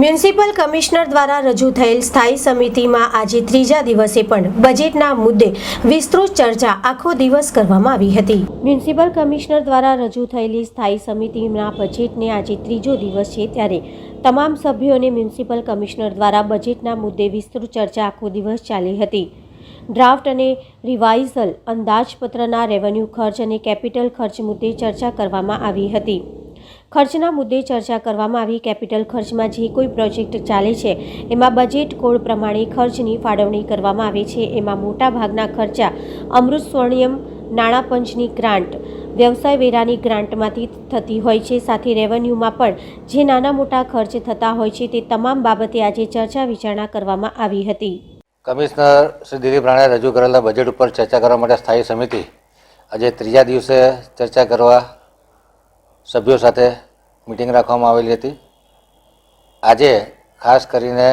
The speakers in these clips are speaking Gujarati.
મ્યુનિસિપલ કમિશનર દ્વારા રજૂ થયેલ સ્થાયી સમિતિમાં આજે ત્રીજા દિવસે પણ બજેટના મુદ્દે વિસ્તૃત ચર્ચા આખો દિવસ કરવામાં આવી હતી. મ્યુનિસિપલ કમિશનર દ્વારા રજૂ થયેલી સ્થાયી સમિતિના બજેટને આજે ત્રીજો દિવસ છે ત્યારે તમામ સભ્યોને મ્યુનિસિપલ કમિશનર દ્વારા બજેટના મુદ્દે વિસ્તૃત ચર્ચા આખો દિવસ ચાલી હતી. ડ્રાફ્ટ અને રિવાઇઝલ અંદાજપત્રના રેવન્યુ ખર્ચ અને કેપિટલ ખર્ચ મુદ્દે ચર્ચા કરવામાં આવી હતી. ખર્ચના મુદ્દે ચર્ચા કરવામાં આવી. કેપિટલ ખર્ચમાં જે કોઈ પ્રોજેક્ટ ચાલે છે, એમાં બજેટ કોડ પ્રમાણે ખર્ચની ફાળવણી કરવામાં આવે છે. એમાં મોટા ભાગના ખર્ચા અમૃત સ્વર્ણિયમ નાણાં ગ્રાન્ટ, વ્યવસાય વેરાની ગ્રાન્ટમાંથી થતી હોય છે. સાથે રેવન્યુમાં પણ જે નાના મોટા ખર્ચ થતા હોય છે તે તમામ બાબતે આજે ચર્ચા વિચારણા કરવામાં આવી હતી. કમિશનર શ્રી દિલીપ રાણાએ રજૂ કરેલા બજેટ ઉપર ચર્ચા કરવા માટે સ્થાયી સમિતિ આજે ત્રીજા દિવસે ચર્ચા કરવા સભ્યો સાથે મિટિંગ રાખવામાં આવેલી હતી. આજે ખાસ કરીને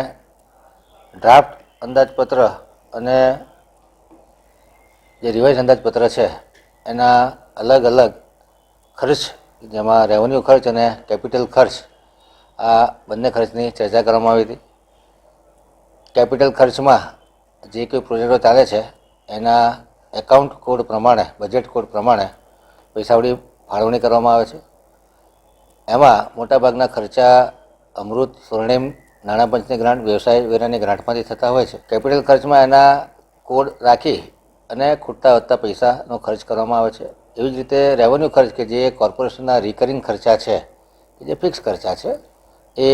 ડ્રાફ્ટ અંદાજપત્ર અને જે રિવાઇઝ અંદાજપત્ર છે, એના અલગ અલગ ખર્ચ, જેમાં રેવન્યુ ખર્ચ અને કેપિટલ ખર્ચ, આ બંને ખર્ચની ચર્ચા કરવામાં આવી હતી. કેપિટલ ખર્ચમાં જે કોઈ પ્રોજેક્ટો ચાલે છે, એના એકાઉન્ટ કોડ પ્રમાણે બજેટ કોડ પ્રમાણે પૈસાવડી ફાળવણી કરવામાં આવે છે. એમાં મોટાભાગના ખર્ચા અમૃત, સ્વર્ણિમ, નાણાં પંચની ગ્રાન્ટ, વ્યવસાય વેરાની ગ્રાન્ટમાંથી થતા હોય છે. કેપિટલ ખર્ચમાં એના કોડ રાખી અને ખૂટતા વધતા પૈસાનો ખર્ચ કરવામાં આવે છે. એવી જ રીતે રેવન્યુ ખર્ચ કે જે કોર્પોરેશનના રિકરિંગ ખર્ચા છે, કે જે ફિક્સ ખર્ચા છે, એ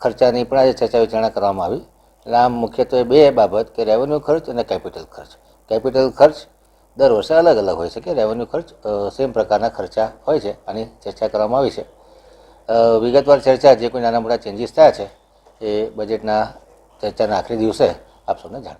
ખર્ચાની પણ આજે ચર્ચા વિચારણા કરવામાં આવી. એટલે આમ મુખ્યત્વે બે બાબત કે રેવન્યુ ખર્ચ અને કેપિટલ ખર્ચ. કેપિટલ ખર્ચ દર વર્ષે અલગ અલગ હોય છે કે રેવન્યુ ખર્ચ સેમ પ્રકારના ખર્ચા હોય છે આની ચર્ચા કરવામાં આવી છે. વિગતવાર ચર્ચા જે કોઈ નાના મોટા ચેન્જીસ થયા છે એ બજેટના ચર્ચાના આખરી દિવસે આપ સૌને જાણ